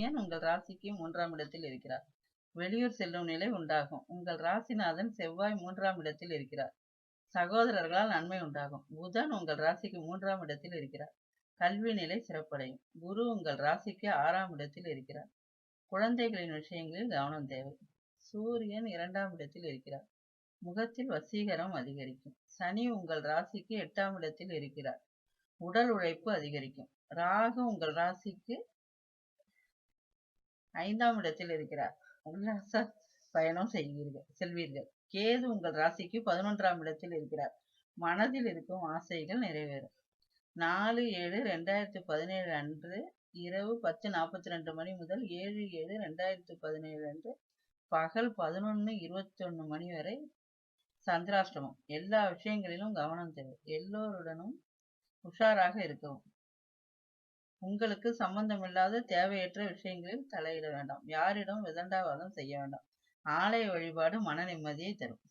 சூரியன் உங்கள் ராசிக்கு மூன்றாம் இடத்தில் இருக்கிறார். வெளியூர் செல்லும் நிலை உண்டாகும். உங்கள் ராசிநாதன் செவ்வாய் மூன்றாம் இடத்தில் இருக்கிறார். சகோதரர்களால் நன்மை உண்டாகும். புதன் உங்கள் ராசிக்கு மூன்றாம் இடத்தில் இருக்கிறார். கல்வி நிலை சிறப்படையும். குரு உங்கள் ராசிக்கு ஆறாம் இடத்தில் இருக்கிறார். குழந்தைகளின் விஷயங்களில் கவனம் தேவை. சூரியன் இரண்டாம் இடத்தில் இருக்கிறார். முகத்தில் வசீகரம் அதிகரிக்கும். சனி உங்கள் ராசிக்கு எட்டாம் இடத்தில் இருக்கிறார். உடல் உழைப்பு அதிகரிக்கும். ராகு உங்கள் ராசிக்கு ஐந்தாம் இடத்தில் இருக்கிறார். உல்லாச பயணம் செய்வீர்கள் செல்வீர்கள். கேது உங்கள் ராசிக்கு பதினொன்றாம் இடத்தில் இருக்கிறார். மனதில் இருக்கும் ஆசைகள் நிறைவேறும். நாலு ஏழு ரெண்டாயிரத்தி பதினேழு அன்று இரவு பத்து நாற்பத்தி ரெண்டு மணி முதல் ஏழு ஏழு ரெண்டாயிரத்தி பதினேழு அன்று பகல் பதினொன்று இருபத்தொன்று மணி வரை சந்திராஷ்டமம். எல்லா விஷயங்களிலும் கவனம் தேவை. எல்லோருடனும் உஷாராக இருக்கவும். உங்களுக்கு சம்பந்தமில்லாத தேவையற்ற விஷயங்களில் தலையிட வேண்டாம். யாரிடம் விதண்டாவாதம் செய்ய வேண்டாம். ஆலய வழிபாடு மன நிம்மதியை தரும்.